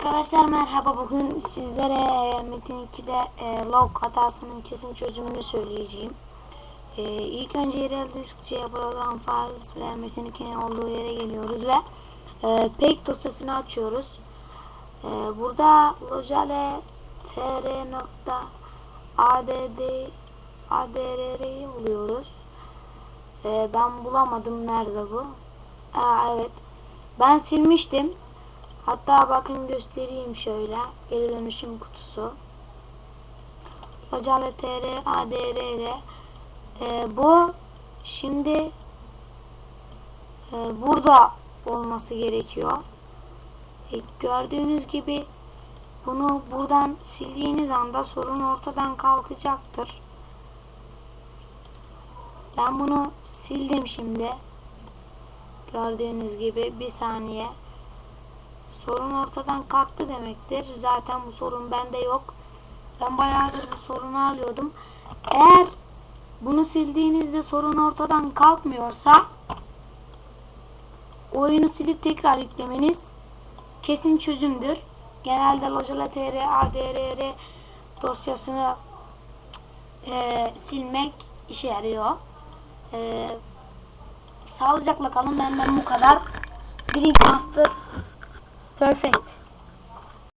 Arkadaşlar merhaba bugün sizlere e, Metin 2'de e, log hatasının kesin çözümünü söyleyeceğim. E, ilk önce yerel diskçiye program files ve Metin 2'nin olduğu yere geliyoruz ve e, pek dosyasını açıyoruz. E, burada lojale tr.add adr'yi buluyoruz. E, ben bulamadım nerede bu. Aa, evet. Ben silmiştim. Hatta bakın göstereyim şöyle. Geri dönüşüm kutusu. Locale tr adrr ee, bu şimdi e, burada olması gerekiyor. E, gördüğünüz gibi bunu buradan sildiğiniz anda sorun ortadan kalkacaktır. Ben bunu sildim şimdi. Gördüğünüz gibi bir saniye sorun ortadan kalktı demektir. Zaten bu sorun bende yok. Ben bayağıdır bu sorunu alıyordum. Eğer bunu sildiğinizde sorun ortadan kalkmıyorsa oyunu silip tekrar yüklemeniz kesin çözümdür. Genelde Lojala TR, ADRR dosyasını e, silmek işe yarıyor. E, sağlıcakla kalın. Benden bu kadar. Drink Master Perfect.